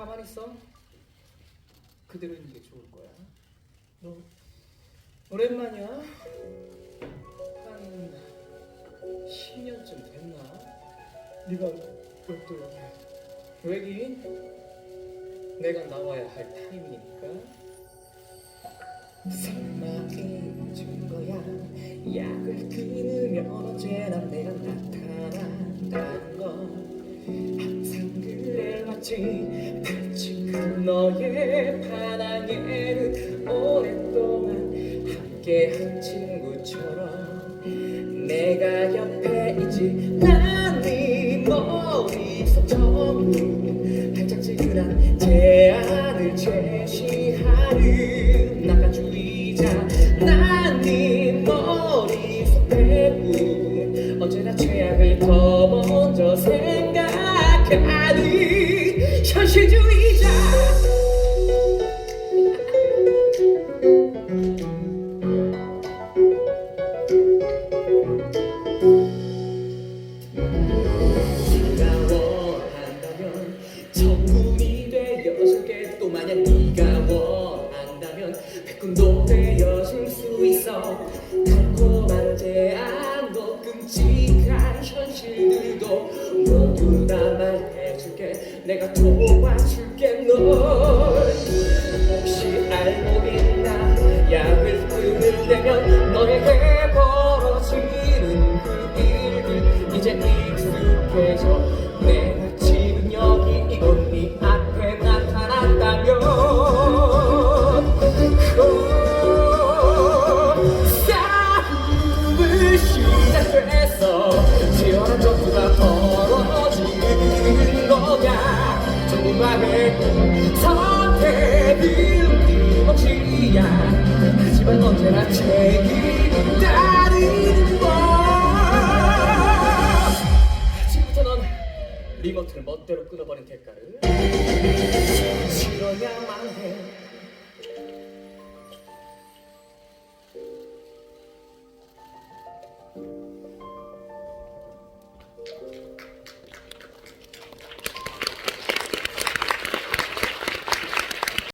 가만히 있어. 그대로 있는 게 좋을 거야. 너 오랜만이야? 한 10년쯤 됐나? 네가 왜또 왜긴? 내가 나와야 할 타이밍이니까. 설마 잊은 거야 약을 끊으면 언제나 내가 나타난다는 건 항상 그래왔지 발칙한 너의 반항에는 오랫동안 함께한 친구처럼 내가 옆에 있지 난네 머릿속 전부 발짝지근한 제안을 제시하는 낙관주의자 난네 머릿속 배분 언제나 최악을 더 먼저 생각하는 현실주의자 백군도 되어줄 수 있어 달콤한 제안도 끔찍한 현실들도 모두 다 말해줄게 내가 도와줄게 널 이제 익숙해져 내가 지금 여기 이곳 네 앞에 나타났다면 오, 싸움을 시작했어 치열한 전투가 벌어지는 거야. 정말의 선택은 네 몫이야. 하지만 언제나 책임 리모트를 멋대로 끊어버린 대가를. 치러야만 해.